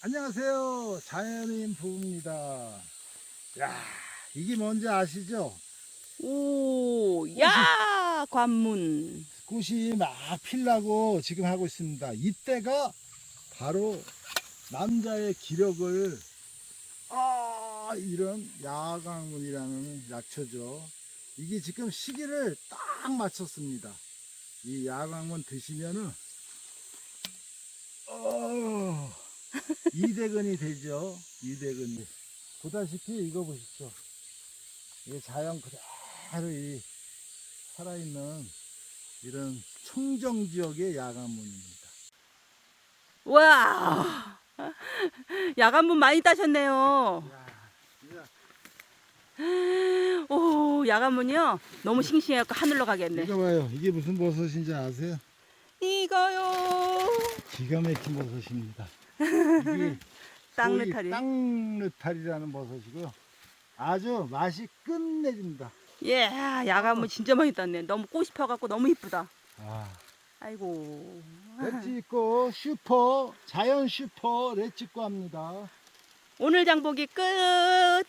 안녕하세요. 자연인 부부입니다. 야, 이게 뭔지 아시죠? 오, 야, 관문. 꽃이 막 필라고 지금 하고 있습니다. 이때가 바로 남자의 기력을 아 이런 야광문이라는 약초죠. 이게 지금 시기를 딱 맞췄습니다. 이 야광문 드시면은 어 이대근이 되죠. 이대근이 보다시피 이거 보십시오. 이게 자연 그대로 이 살아있는 이런 청정 지역의 야간문입니다. 와, 야간문 많이 따셨네요. 오, 야간문이요? 너무 싱싱해갖고 하늘로 가겠네. 이거 봐요. 이게 무슨 버섯인지 아세요? 이거요. 기가 막힌 버섯입니다. 이게 땅느타리. 소위 땅느타리라는 버섯이고요. 아주 맛이 끝내줍니다. 예, 야간문 진짜 많이 땄네. 너무 꽃이 펴갖고 너무 이쁘다. 아, 아이고. 렛츠고 슈퍼 자연 슈퍼 렛츠고 합니다. 오늘 장보기 끝.